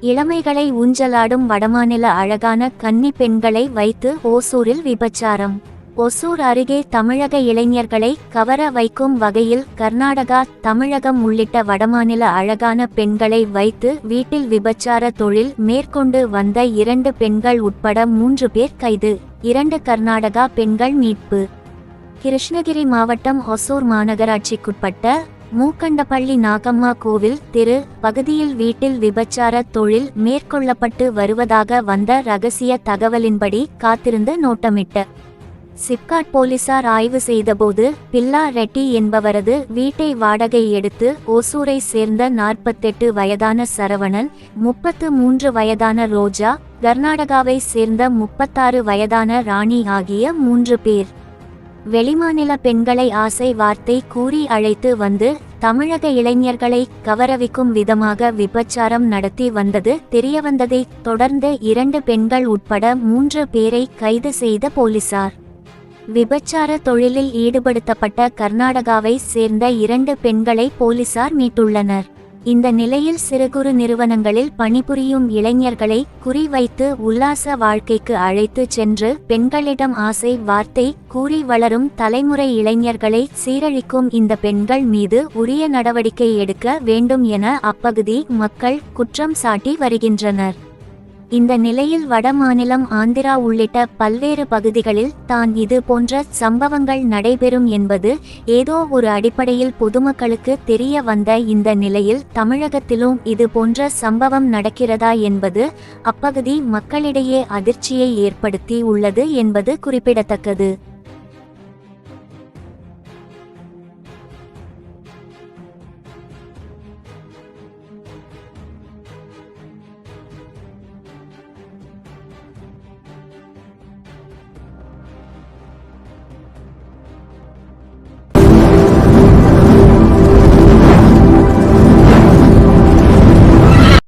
இளமைகளை ஊஞ்சலாடும் வடமாநில அழகான கன்னி பெண்களை வைத்து ஓசூரில் விபச்சாரம். ஒசூர் அருகே தமிழக இளைஞர்களை கவர வைக்கும் வகையில் கர்நாடகா தமிழகம் உள்ளிட்ட வடமாநில அழகான பெண்களை வைத்து வீட்டில் விபச்சார தொழில் மேற்கொண்டு வந்த இரண்டு பெண்கள் உட்பட மூன்று பேர் கைது. இரண்டு கர்நாடகா பெண்கள் மீட்பு. கிருஷ்ணகிரி மாவட்டம் ஒசூர் மாநகராட்சிக்குட்பட்ட மூக்கண்டப்பள்ளி நாகம்மா கோவில் திரு பகுதியில் வீட்டில் விபச்சார தொழில் மேற்கொள்ளப்பட்டு வருவதாக வந்த ரகசிய தகவலின்படி காத்திருந்து நோட்டமிட்ட சிப்காட் போலீசார் ஆய்வு செய்தபோது பில்லா ரெட்டி என்பவரது வீட்டை வாடகை எடுத்து ஓசூரை சேர்ந்த நாற்பத்தெட்டு வயதான சரவணன் முப்பத்து மூன்று வயதான ரோஜா கர்நாடகாவை சேர்ந்த முப்பத்தாறு வயதான ராணி ஆகிய மூன்று பேர். வெளிமாநில பெண்களை ஆசை வார்த்தை கூறி அழைத்து வந்து தமிழக இளைஞர்களை கவரவிக்கும் விதமாக விபச்சாரம் நடத்தி வந்தது தெரியவந்ததைத் தொடர்ந்து இரண்டு பெண்கள் உட்பட மூன்று பேரை கைது செய்த போலீசார். விபச்சார தொழிலில் ஈடுபடுத்தப்பட்ட கர்நாடகாவை சேர்ந்த இரண்டு பெண்களை போலீசார் மீட்டுள்ளனர். இந்த நிலையில் சிறு குறு நிறுவனங்களில் பணிபுரியும் இளைஞர்களை குறிவைத்து உல்லாச வாழ்க்கைக்கு அழைத்து சென்று பெண்களிடம் ஆசை வார்த்தை கூறி வளரும் தலைமுறை இளைஞர்களை சீரழிக்கும் இந்த பெண்கள் மீது உரிய நடவடிக்கை எடுக்க வேண்டும் என அப்பகுதி மக்கள் குற்றம் சாட்டி வருகின்றனர். இந்த நிலையில் வட மாநிலம் ஆந்திரா உள்ளிட்ட பல்வேறு பகுதிகளில் தான் இது போன்ற சம்பவங்கள் நடைபெறும் என்பது ஏதோ ஒரு அடிப்படையில் பொதுமக்களுக்கு தெரிய வந்த இந்த நிலையில் தமிழகத்திலும் இது போன்ற சம்பவம் நடக்கிறதா என்பது அப்பகுதி மக்களிடையே அதிர்ச்சியை ஏற்படுத்தி உள்ளது என்பது குறிப்பிடத்தக்கது.